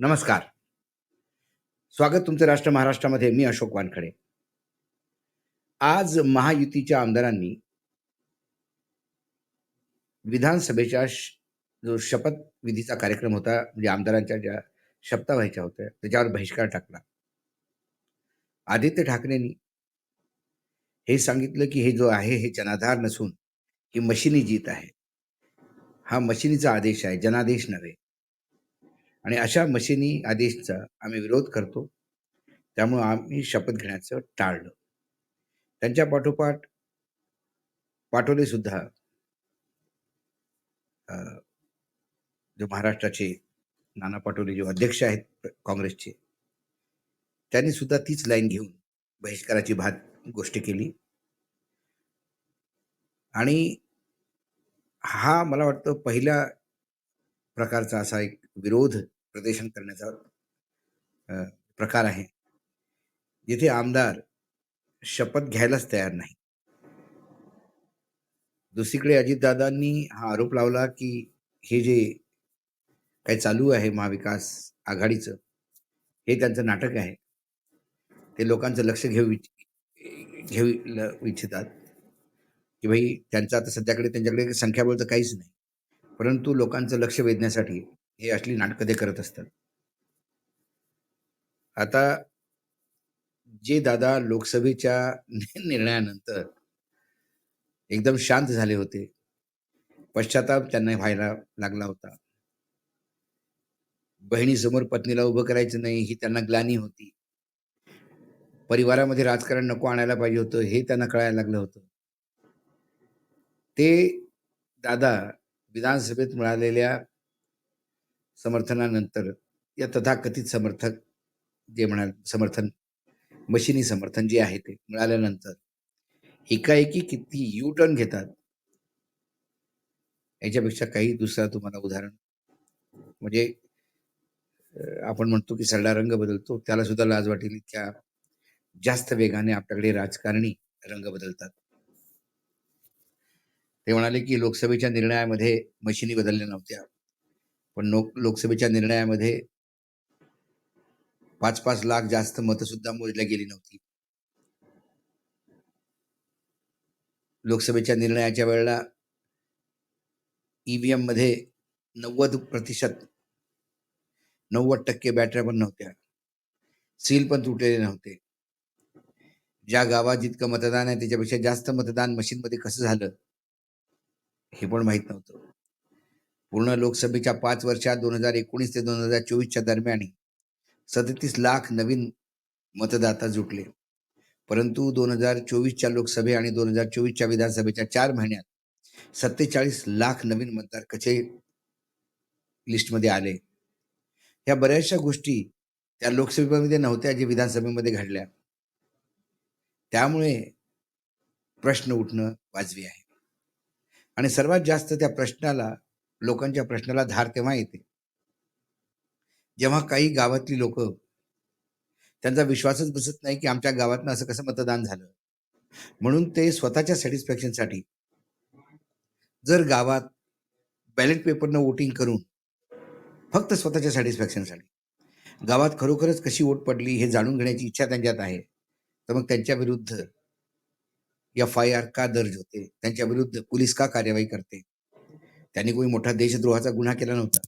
नमस्कार. स्वागत तुमचं राष्ट्र महाराष्ट्रामध्ये मी अशोक वानखडे. आज महायुतीच्या आमदारांनी विधानसभेच्या जो शपथविधीचा कार्यक्रम होता म्हणजे आमदारांच्या ज्या शपथा व्हायच्या होत्या त्याच्यावर बहिष्कार टाकला. आदित्य ठाकरेंनी हे सांगितलं की हे जो आहे हे जनाधार नसून ही मशिनी जीत आहे. हा मशिनीचा आदेश आहे जनादेश नव्हे. आणि अशा मशिनी आदेशचा आम्ही विरोध करतो. त्यामुळं आम्ही शपथ घेण्याचं टाळलं. त्यांच्या पाठोपाठ पाठवले सुद्धा जो महाराष्ट्राचे नाना पाटोले जे अध्यक्ष आहेत काँग्रेसचे त्यांनी सुद्धा तीच लाईन घेऊन बहिष्काराची भात गोष्ट केली. आणि हा मला वाटतं पहिल्या प्रकारचा असा एक विरोध प्रदर्शन करण्याचा प्रकार आहे. जिथे आमदार शपथ घ्यायलाच तयार नाही. दुसरीकडे अजितदादांनी हा आरोप लावला की हे जे काही चालू आहे महाविकास आघाडीचं हे त्यांचं नाटक आहे. ते लोकांचं लक्ष घेऊ घेऊ ल- इच्छितात. की भाई त्यांचं आता सध्याकडे त्यांच्याकडे संख्याबळ तर काहीच नाही. परंतु लोकांचं लक्ष वेधण्यासाठी हे असली नाटकं ते करत असतात. आता जे दादा लोकसभेच्या निर्णयानंतर एकदम शांत झाले होते पश्चाताप त्यांना व्हायला लागला होता. बहिणीसमोर पत्नीला उभं करायचं नाही ही त्यांना ग्लानी होती. परिवारामध्ये राजकारण नको आणायला पाहिजे होतं हे त्यांना कळायला लागलं होतं. ते दादा विधानसभेत मिळालेल्या समर्थनानंतर या तथाकथित समर्थक जे म्हणाल समर्थन मशिनी समर्थन जे आहे ते मिळाल्यानंतर एकाएकी किती यू टर्न घेतात? याच्यापेक्षा काही दुसरा तुम्हाला उदाहरण. म्हणजे आपण म्हणतो की सरडा रंग बदलतो त्याला सुद्धा लाज वाटेल इतक्या जास्त वेगाने आपल्याकडे राजकारणी रंग बदलतात. ते म्हणाले की लोकसभेच्या निर्णयामध्ये मशिनी बदलल्या नव्हत्या. पण लोक लोकसभेच्या निर्णयामध्ये पाच पाच लाख जास्त मतं सुद्धा मोजल्या गेली नव्हती. लोकसभेच्या निर्णयाच्या वेळेला ईव्हीएममध्ये नव्वद प्रतिशत नव्वद टक्के बॅटऱ्या पण नव्हत्या. सील पण तुटलेले नव्हते. ज्या गावात जितकं मतदान आहे त्याच्यापेक्षा जास्त मतदान मशीनमध्ये कसं झालं हे पण माहीत नव्हतं. पूर्ण लोकसभेच्या पाच वर्षात दोन हजार एकोणीस ते दोन हजार चोवीसच्या दरम्यान सदतीस लाख नवीन मतदाता जुटले. परंतु दोन हजार चोवीसच्या लोकसभे आणि दोन हजार चोवीसच्या विधानसभेच्या चार महिन्यात सत्तेचाळीस लाख नवीन मतदार कसे लिस्टमध्ये आले. ह्या बऱ्याचशा गोष्टी त्या लोकसभेमध्ये नव्हत्या जे विधानसभेमध्ये घडल्या. त्यामुळे प्रश्न उठणं वाजवी आहे. आणि सर्वात जास्त त्या प्रश्नाला लोकांच्या प्रश्नाला धार तेव्हा येते. जेव्हा काही गावातली लोक त्यांचा विश्वासच बसत नाही की आमच्या गावातनं असं कसं मतदान झालं. म्हणून ते स्वतःच्या सॅटिस्फॅक्शनसाठी जर गावात बॅलेट पेपरनं वोटिंग करून फक्त स्वतःच्या सॅटिस्फॅक्शनसाठी गावात खरोखरच कशी वोट पडली हे जाणून घेण्याची इच्छा त्यांच्यात आहे तर मग त्यांच्या विरुद्ध एफ आय आर का दर्ज होते त्यांच्या विरुद्ध पोलीस का कार्यवाही करते त्यांनी कोणी मोठा देशद्रोहाचा गुन्हा केला नव्हता.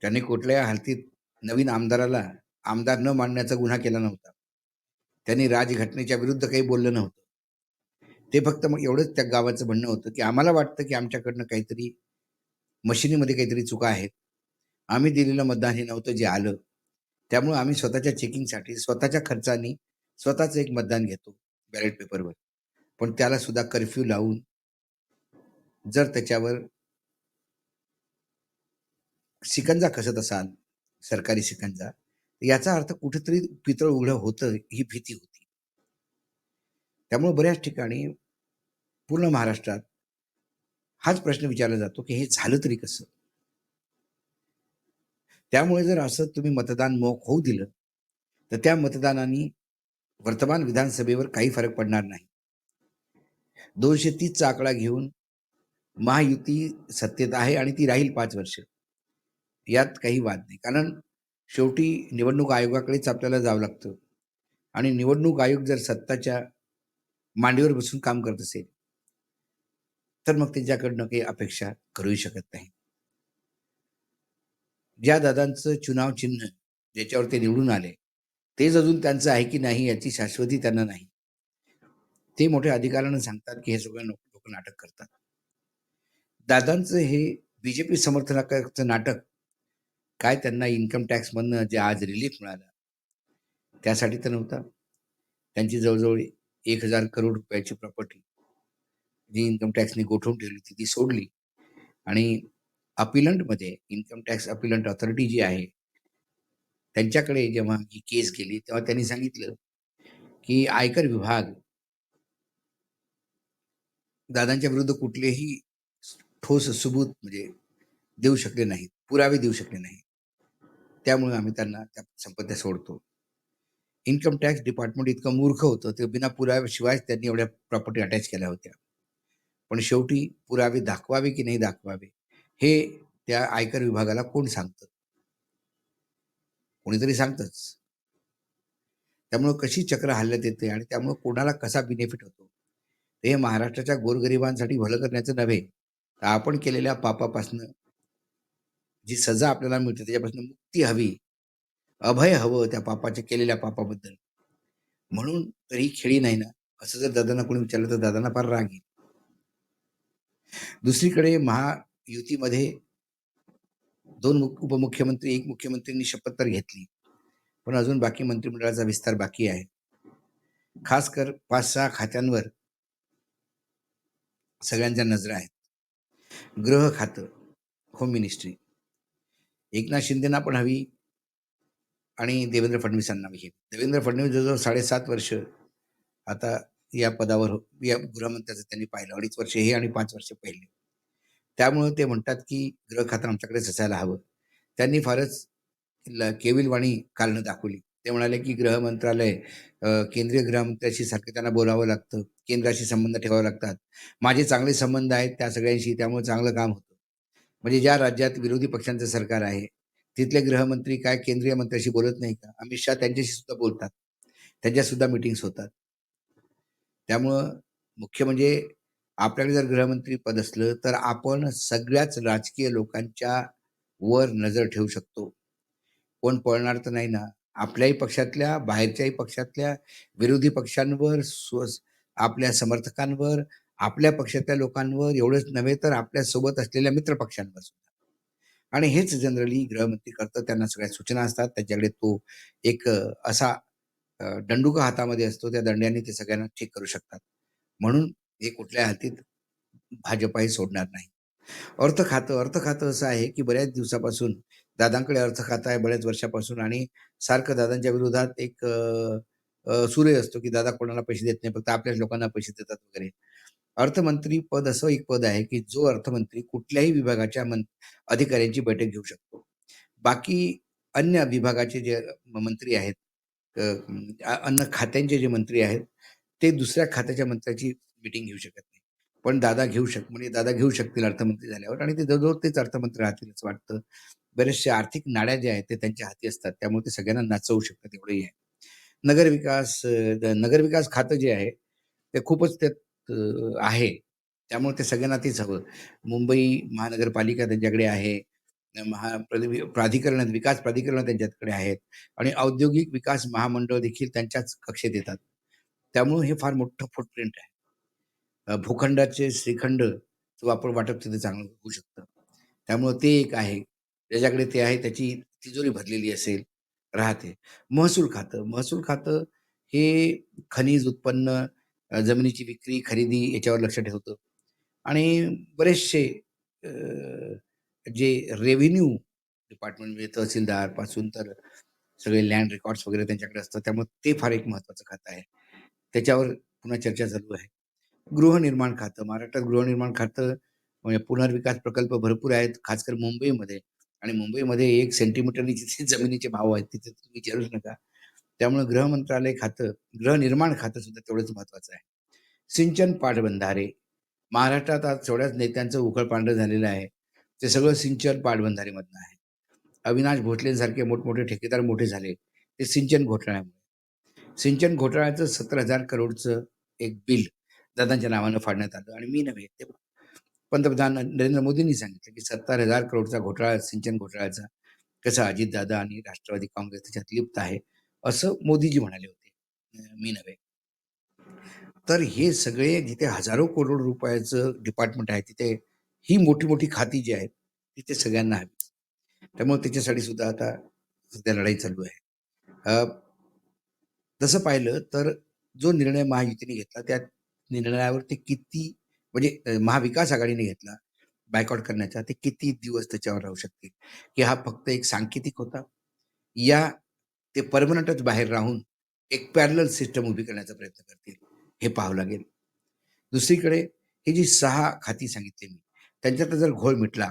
त्यांनी कुठल्याही हालतीत नवीन आमदाराला आमदार न मानण्याचा गुन्हा केला नव्हता. त्यांनी राजघटनेच्या विरुद्ध काही बोललं नव्हतं. ते फक्त मग एवढंच त्या गावाचं म्हणणं होतं की आम्हाला वाटतं की आमच्याकडनं काहीतरी मशिनीमध्ये काहीतरी चुका आहेत. आम्ही दिलेलं मतदान हे नव्हतं जे आलं. त्यामुळे आम्ही स्वतःच्या चेकिंगसाठी स्वतःच्या खर्चाने स्वतःच एक मतदान घेतो बॅलेट पेपरवर. पण त्याला सुद्धा कर्फ्यू लावून जर त्याच्यावर शिकंजा कसत असाल सरकारी शिकंजा तर याचा अर्थ कुठेतरी पितळ उघडं होतं ही भीती होती. त्यामुळे बऱ्याच ठिकाणी पूर्ण महाराष्ट्रात हाच प्रश्न विचारला जातो की हे झालं तरी कसं? त्यामुळे जर असं तुम्ही मतदान मोक होऊ दिलं तर त्या मतदानाने वर्तमान विधानसभेवर काही फरक पडणार नाही. दोनशे तीसचा आकडा घेऊन महायुती सत्तेत आहे आणि ती राहील पाच वर्ष. यात काही वाद नाही. कारण शेवटी निवडणूक आयोगाकडेच आपल्याला जावं लागतं. आणि निवडणूक आयोग जर सत्ताच्या मांडीवर बसून काम करत असेल तर मग त्यांच्याकडनं काही अपेक्षा करूही शकत नाही. ज्या दादांचं चुनाव चिन्ह ज्याच्यावर ते निवडून आले तेच अजून त्यांचं आहे की नाही याची शाश्वती त्यांना नाही. ते मोठ्या अधिकाऱ्यांना सांगतात की हे सगळं लोक नाटक करतात. दादांचं हे बीजेपी समर्थनाचं नाटक काय त्यांना इन्कम टॅक्समधनं जे आज रिलीफ मिळालं त्यासाठी तर नव्हता. त्यांची जवळजवळ एक हजार करोड रुपयाची प्रॉपर्टी जी इन्कम टॅक्सने गोठवून ठेवली ती ती सोडली. आणि अपिलंटमध्ये इन्कम टॅक्स अपिलंट ऑथॉरिटी जी आहे त्यांच्याकडे जेव्हा ही केस गेली तेव्हा त्यांनी सांगितलं की आयकर विभाग दादांच्या विरुद्ध कुठलेही ठोस सबूत म्हणजे देऊ शकले नाहीत पुरावे देऊ शकले नाही त्यामुळे आम्ही त्यांना त्या संपत्त्या सोडतो. इन्कम टॅक्स डिपार्टमेंट इतकं मूर्ख होतं ते बिना पुराव्याशिवाय त्यांनी एवढ्या प्रॉपर्टी अटॅच केल्या होत्या. पण शेवटी पुरावे दाखवावे की नाही दाखवावे हे त्या आयकर विभागाला कोण सांगतं? कोणीतरी सांगतच. त्यामुळं कशी चक्र हल्ल्यात येते आणि त्यामुळं कोणाला कसा बेनिफिट होतो? हे महाराष्ट्राच्या गोरगरिबांसाठी भलं करण्याचं नव्हे. तर आपण केलेल्या पापापासनं जी सजा आपल्याला मिळते त्याच्यापासून मुक्ती हवी. अभय हवं त्या पापाच्या केलेल्या पापाबद्दल. म्हणून तरी खेळी नाही ना. असं जर दादांना कोणी विचारलं तर दादांना फार राग येईल. दुसरीकडे महायुतीमध्ये दोन उपमुख्यमंत्री एक मुख्यमंत्रींनी शपथ तर घेतली. पण अजून बाकी मंत्रिमंडळाचा विस्तार बाकी आहे. खास कर पाच सहा खात्यांवर सगळ्यांच्या नजरा आहेत. गृह खातं होम मिनिस्ट्री एकनाथ शिंदेना पण हवी आणि देवेंद्र फडणवीसांना हवी. देवेंद्र फडणवीस जवळजवळ साडेसात वर्ष आता या पदावर हो, या गृहमंत्र्याचं त्यांनी पाहिलं. अडीच वर्ष हे आणि पाच वर्ष पहिले. त्यामुळे ते म्हणतात की गृह खातं आमच्याकडेच असायला हवं. त्यांनी फारच केविलवाणी कारणं दाखवली. ते म्हणाले की गृह मंत्रालय केंद्रीय गृहमंत्र्याशी सारखं त्यांना बोलावं लागतं. केंद्राशी संबंध ठेवावे लागतात. माझे चांगले संबंध आहेत त्या सगळ्यांशी त्यामुळे चांगलं काम होतं. म्हणजे ज्या राज्यात विरोधी पक्षांचं सरकार आहे तिथले गृहमंत्री काय केंद्रीय मंत्र्याशी बोलत नाही का? अमित शहा त्यांच्याशी सुद्धा बोलतात. त्यांच्या सुद्धा मिटिंग्स होतात. त्यामुळं मुख्य म्हणजे आपल्याकडे जर गृहमंत्री पद असलं तर आपण सगळ्याच राजकीय लोकांच्या वर नजर ठेवू शकतो. कोण पळणार तर नाही ना? आपल्याही पक्षातल्या बाहेरच्याही पक्षातल्या विरोधी पक्षांवर स्व आपल्या समर्थकांवर आपल्या पक्षातल्या लोकांवर एवढंच नव्हे तर आपल्यासोबत असलेल्या मित्र पक्षांवर सुद्धा. आणि हेच जनरली गृहमंत्री करतं त्यांना सगळ्या सूचना असतात. त्याच्याकडे तो एक असा दंडुका हातामध्ये असतो. त्या दंड्याने ते सगळ्यांना ठीक करू शकतात. म्हणून हे कुठल्या हातीत भाजपाही सोडणार नाही. अर्थ खातं अर्थ खातं असं आहे की बऱ्याच दिवसापासून दादांकडे अर्थ खातं आहे बऱ्याच वर्षापासून आणि सारखं दादांच्या विरोधात एक सूर्य असतो की दादा कोणाला पैसे देत नाही फक्त आपल्याच लोकांना पैसे देतात वगैरे. अर्थमंत्री पद असं एक पद आहे की जो अर्थमंत्री कुठल्याही विभागाच्या मं अधिकाऱ्यांची बैठक घेऊ शकतो. बाकी अन्य विभागाचे जे मंत्री आहेत अन्न खात्यांचे जे मंत्री आहेत ते दुसऱ्या खात्याच्या मंत्र्याची मिटिंग घेऊ शकत नाही. पण दादा घेऊ शक म्हणजे दादा घेऊ शकतील अर्थमंत्री झाल्यावर आणि ते जवळजवळ तेच अर्थमंत्री राहतील असं वाटतं. बरेचसे आर्थिक नाड्या ज्या आहेत ते त्यांच्या हाती असतात त्यामुळे ते सगळ्यांना नाचवू शकतात एवढंही आहे. नगरविकास नगरविकास खातं जे आहे ते खूपच त्यात आहे. त्यामुळे ते सगळ्यांना तेच हवं. मुंबई महानगरपालिका त्यांच्याकडे आहे. महा प्राधिकरण विकास प्राधिकरण त्यांच्याकडे आहेत. आणि औद्योगिक विकास महामंडळ देखील त्यांच्याच कक्षेत येतात. त्यामुळे हे फार मोठं फुटप्रिंट आहे. भूखंडाचे श्रीखंड वापर वाटप तिथे चांगलं होऊ शकतं. त्यामुळं ते एक आहे. ज्याच्याकडे ते आहे त्याची तिजोरी भरलेली असेल राहते. महसूल खातं. महसूल खातं हे खनिज उत्पन्न जमिनीची विक्री खरेदी याच्यावर लक्ष ठेवतं आणि बरेचसे जे रेव्हेन्यू डिपार्टमेंट म्हणजे तहसीलदारपासून तर सगळे लँड रेकॉर्ड्स वगैरे त्यांच्याकडे असतात. त्यामुळे ते फार एक महत्वाचं खातं आहे. त्याच्यावर पुन्हा चर्चा चालू आहे. गृहनिर्माण खातं महाराष्ट्रात गृहनिर्माण खातं म्हणजे पुनर्विकास प्रकल्प भरपूर आहेत खासकर मुंबईमध्ये. आणि मुंबईमध्ये एक सेंटीमीटरनी जिथे जमिनीचे भाव आहेत तिथे तुम्ही विचारूच नका. त्यामुळे गृहमंत्रालय खातं गृहनिर्माण खातं सुद्धा तेवढंच महत्वाचं आहे. सिंचन पाटबंधारे. महाराष्ट्रात आज थोड्याच नेत्यांचं उखळ पांढरं झालेलं आहे. ते सगळं सिंचन पाटबंधारेमधनं आहे. अविनाश भोटलेंसारखे मोठमोठे ठेकेदार मोठे झाले. ते सिंचन घोटाळ्यामुळे. सिंचन घोटाळ्याचं सत्तर हजार करोडचं एक बिल दादांच्या नावानं फाडण्यात आलं आणि मी नव्हे ते पंतप्रधान नरेंद्र मोदींनी सांगितलं की सत्तर हजार करोडचा घोटाळा सिंचन घोटाळ्याचा कसा अजितदादा आणि राष्ट्रवादी काँग्रेस त्याच्यात लिप्त आहे. असं मोदीजी म्हणाले होते मी नव्हे. तर हे सगळे जिथे हजारो करोड रुपयाचं डिपार्टमेंट आहे तिथे ही मोठी मोठी खाती जी आहेत तिथे सगळ्यांना हवी. त्यामुळे त्याच्यासाठी सुद्धा आता सध्या लढाई चालू आहे. तसं पाहिलं तर जो निर्णय महायुतीने घेतला त्या निर्णयावर ते किती म्हणजे महाविकास आघाडीने घेतला बायकॉट करण्याचा ते किती दिवस त्याच्यावर राहू शकतील? की हा फक्त एक सांकेतिक होता. या ते परमनंटच बाहेर राहून एक पॅरल सिस्टम उभी करण्याचा प्रयत्न करतील हे पाहावं लागेल. दुसरीकडे ही जी सहा खाती सांगितली मी त्यांच्यात जर घोळ मिटला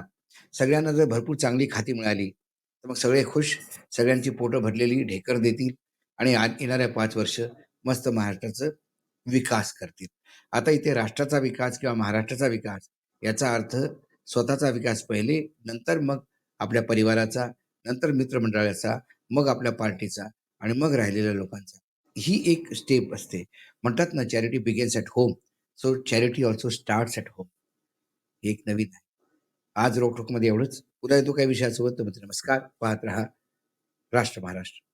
सगळ्यांना जर भरपूर चांगली खाती मिळाली तर मग सगळे खुश सगळ्यांची पोटं भरलेली ढेकर देतील आणि येणाऱ्या पाच वर्ष मस्त महाराष्ट्राचं विकास करतील. आता इथे राष्ट्राचा विकास किंवा महाराष्ट्राचा विकास याचा अर्थ स्वतःचा विकास पहिले नंतर मग आपल्या परिवाराचा नंतर मित्रमंडळाचा मग आपल्या पार्टीचा आणि मग राहिलेल्या लोकांचा. ही एक स्टेप असते. म्हणतात ना charity begins at home so charity also starts at home हे एक नवीन आहे. आज रोखोकमध्ये एवढंच. उद्या येतो काही विषयासोबत. तर नमस्कार. पाहत रहा. राष्ट्र महाराष्ट्र.